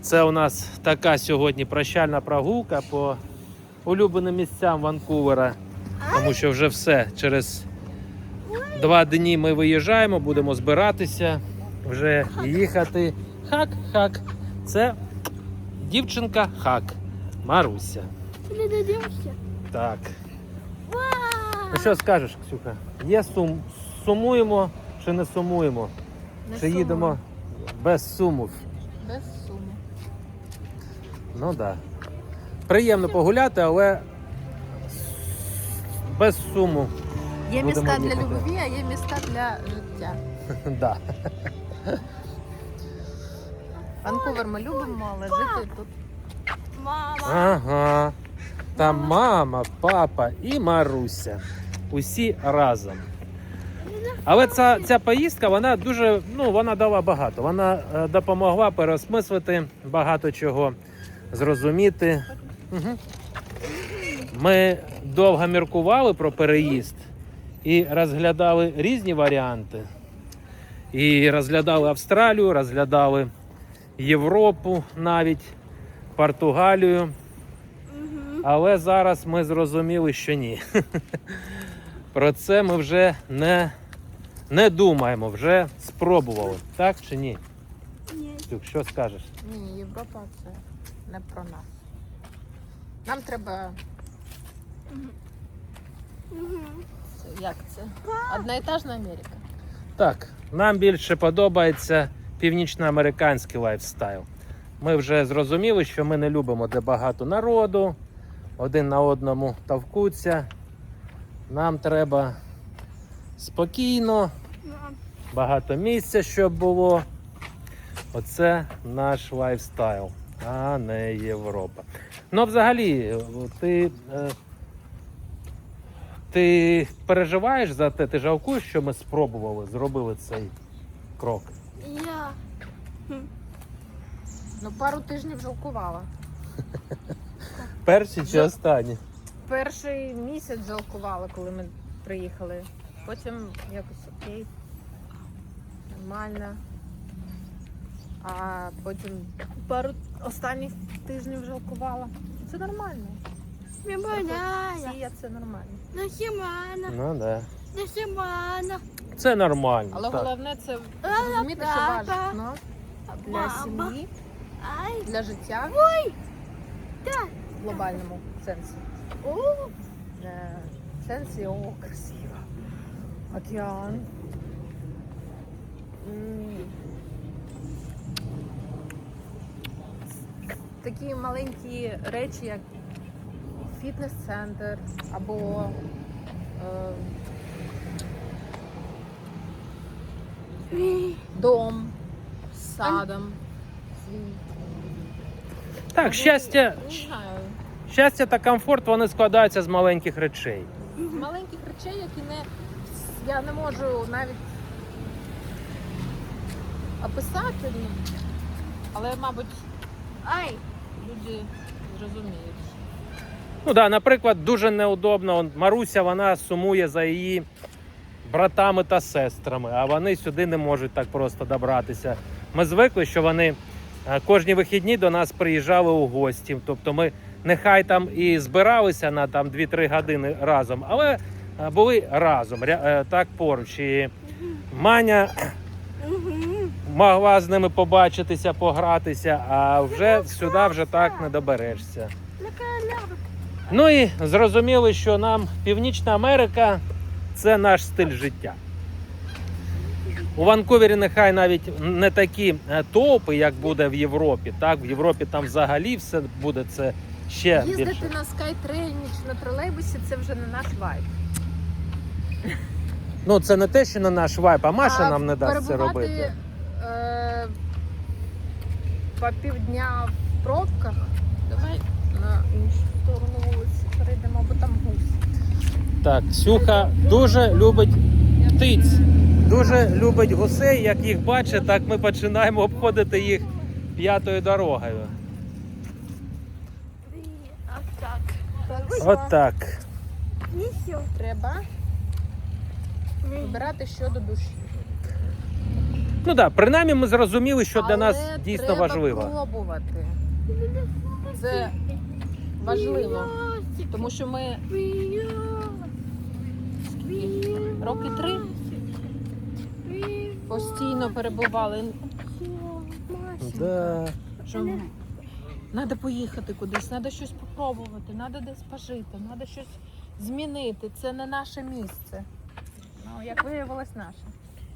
Це у нас така сьогодні прощальна прогулка по улюбленим місцям Ванкувера. Тому що вже все. Через два дні ми виїжджаємо, будемо збиратися, вже їхати. Хак-хак. Це дівчинка Хак. Маруся. Не дадимся. Так. Ну що скажеш, Ксюха? Є сум... Сумуємо чи не сумуємо? Не чи сумую. їдемо без сумів? Без. Ну так. Да. Приємно погуляти, але без суму. Є Будемо міста для їхати. любові, а є міста для життя. да. Ванкувер ми любимо, але жити тут. Мама. Ага. Там мама, папа і Маруся. Усі разом. Але ця, ця поїздка вона дуже ну, вона дала багато. Вона е, допомогла переосмислити багато чого, зрозуміти. Угу. Ми довго міркували про переїзд і розглядали різні варіанти. І розглядали Австралію, розглядали Європу навіть, Португалію. Але зараз ми зрозуміли, що ні. Про це ми вже не, не думаємо, вже спробували. Так чи ні? Ні. Люк, що скажеш? Ні, Європа це не про нас. Нам треба, це, як це? Одноетажна Америка. Так, нам більше подобається північноамериканський лайфстайл. Ми вже зрозуміли, що ми не любимо, де багато народу, один на одному товкуться. Нам треба спокійно, багато місця, щоб було. Оце наш лайфстайл, а не Європа. Ну, взагалі, ти, е, ти переживаєш за те, ти жалкуєш, що ми спробували, зробили цей крок. Я. Ну, пару тижнів жалкувала. Перші чи останні? Перший місяць жалкувала, коли ми приїхали. Потім якось окей, нормально. А потім пару останніх тижнів жалкувала. Це нормально. Мемоляя. Сія це нормально. На Хімана. Ну да. На Хімана. Це нормально. Але так. головне це розуміти, що важливо для Мама. сім'ї, Ай. для життя Да. в глобальному сенсі. О. Е, В сенсі, о, красиво. Океан. Такі маленькі речі, як фітнес-центр або е, дом з садом. Так, щастя, Не знаю. щастя та комфорт вони складаються з маленьких речей. з маленьких речей, які не я не можу навіть описати, ну, але, мабуть, Ай. люди зрозуміють. Ну да, наприклад, дуже неудобно. Маруся вона сумує за її братами та сестрами, а вони сюди не можуть так просто добратися. Ми звикли, що вони е, кожні вихідні до нас приїжджали у гості. Тобто ми нехай там і збиралися на там 2-3 години разом, але е, були разом, е, так поруч. І Маня. Могла з ними побачитися, погратися, а вже сюди вже так не доберешся. Ну і зрозуміли, що нам Північна Америка це наш стиль життя. У Ванкувері нехай навіть не такі е, топи, як буде в Європі. Так, в Європі там взагалі все буде це ще Їздити більше. на скайтрейні чи на тролейбусі це вже не наш вайб. Ну це не те, що на наш вайп, а Маша А нам не дасть це робити. По півдня в пробках. Давай на іншу сторону вулиці перейдемо, бо там гусь. Так, Сюха дуже любить птиць, дуже любить гусей. Як їх бачить, так ми починаємо обходити їх п'ятою дорогою. А так. От так. Треба вибирати що до душі. Ну так, да, принаймні ми зрозуміли, що для нас Але дійсно треба важливо. пробувати. Це важливо, тому що ми роки три постійно перебували. Да. Що треба поїхати кудись, треба щось спробувати, треба десь пожити, треба щось змінити. Це не наше місце. Ну, як виявилось, наше.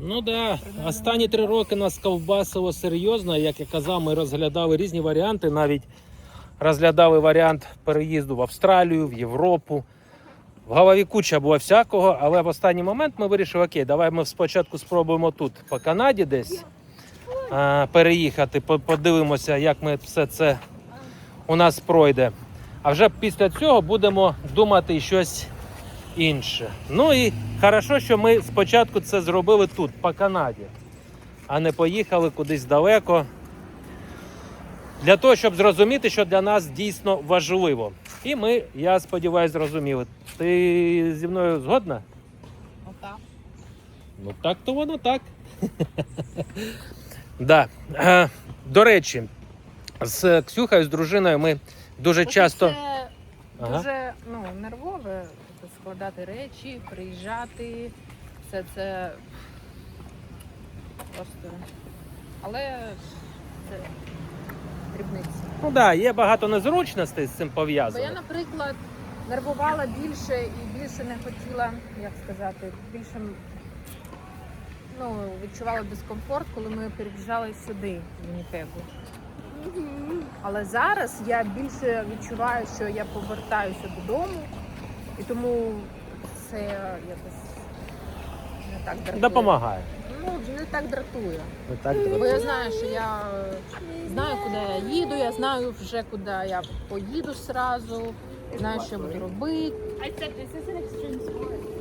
Ну да, останні три роки нас ковбасило серйозно. Як я казав, ми розглядали різні варіанти. Навіть розглядали варіант переїзду в Австралію, в Європу. В голові куча було всякого, але в останній момент ми вирішили, окей, давай ми спочатку спробуємо тут, по Канаді десь а, переїхати, подивимося, як ми все це у нас пройде. А вже після цього будемо думати щось інше. Ну і хорошо, що ми спочатку це зробили тут, по Канаді, а не поїхали кудись далеко. Для того, щоб зрозуміти, що для нас дійсно важливо. І ми, я сподіваюся, зрозуміли. Ти зі мною згодна? Отак. Ну так то воно так. да. Е, До речі, з Ксюхою, з дружиною ми дуже Ось часто. Це Ага. дуже ну, нервове складати речі, приїжджати. Все це просто. Але це дрібниці. Ну так, да, є багато незручностей з цим Бо я, пов'язано. наприклад, нервувала більше і більше не хотіла, як сказати, більше ну, відчувала дискомфорт, коли ми переїжджали сюди, в Вінніпегу. Але зараз я більше відчуваю, що я повертаюся додому, і тому це якось не так дратує. Допомагає. Ну, не так дратує. Не так Бо я знаю, що я знаю, куди я їду, я знаю вже, куди я поїду зразу, знаю, що буду робити. I said this is an extreme sport.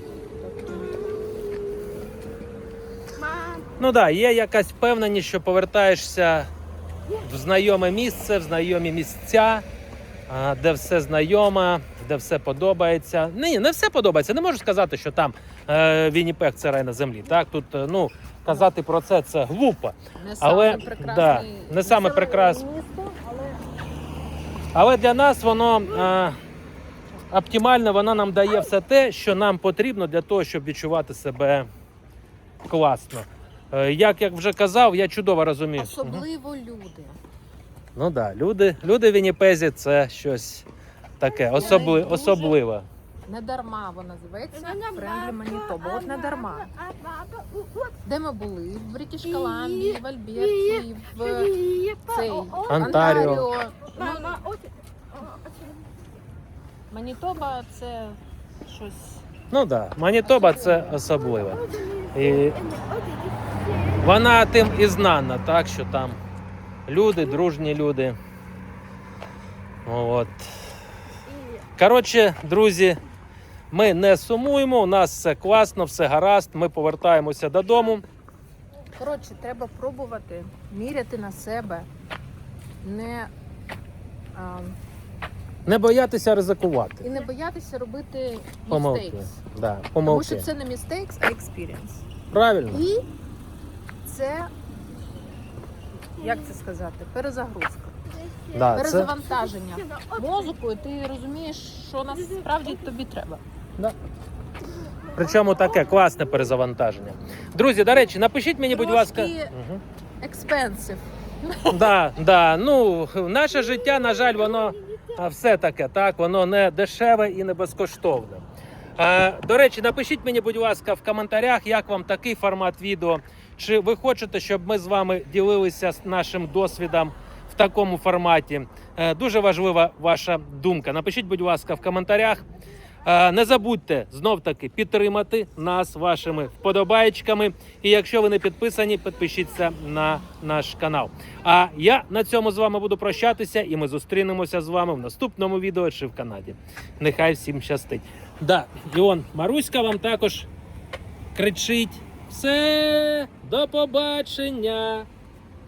Ну так, да, є якась впевненість, що повертаєшся в знайоме місце, в знайомі місця, де все знайоме, де все подобається. Ні, не все подобається. Не можу сказати, що там е, Вінніпег це рай на землі. Так, тут е, ну, казати про це це глупо. Не Але, саме прекрасний, да, не саме прекрасне. місто, але Але для нас воно е, оптимально, воно нам дає все те, що нам потрібно для того, щоб відчувати себе класно. Е, як я вже казав, я чудово розумію. Особливо люди. Ну так, да, люди, люди в Вінніпезі це щось таке особли, особливе. Не дарма вона називається Френдлі Манітоба. От не дарма. Де ми були? В Бритіш Колумбії, в Альберті, в цей Онтаріо. Ну, Манітоба це щось. Ну так, да, Манітоба це особливе. І вона тим і знана, так, що там люди, дружні люди. От. Коротше, друзі, ми не сумуємо, у нас все класно, все гаразд. Ми повертаємося додому. Коротше, треба пробувати міряти на себе, не а, Не боятися ризикувати. і не боятися робити Помилки. mistakes. Да, Тому помилки. що це не mistakes, а experience. Правильно. І це, як це сказати, перезагрузка, Да, це, перезавантаження мозку, і ти розумієш, що насправді тобі треба. причому таке класне перезавантаження. Друзі, до речі, напишіть мені, будь ласка. Угу. Expensive. Да, да. Ну, наше життя, на жаль, воно все таке, так, воно не дешеве і не безкоштовне. Е, до речі, напишіть мені, будь ласка, в коментарях, як вам такий формат відео. Чи ви хочете, щоб ми з вами ділилися нашим досвідом в такому форматі? Е, дуже важлива ваша думка. Напишіть, будь ласка, в коментарях. Е, Не забудьте знов таки підтримати нас вашими вподобайчиками. І якщо ви не підписані, підпишіться на наш канал. А я на цьому з вами буду прощатися, і ми зустрінемося з вами в наступному відео чи в Канаді. Нехай всім щастить. Да, і он Маруська вам також кричить: все, до побачення.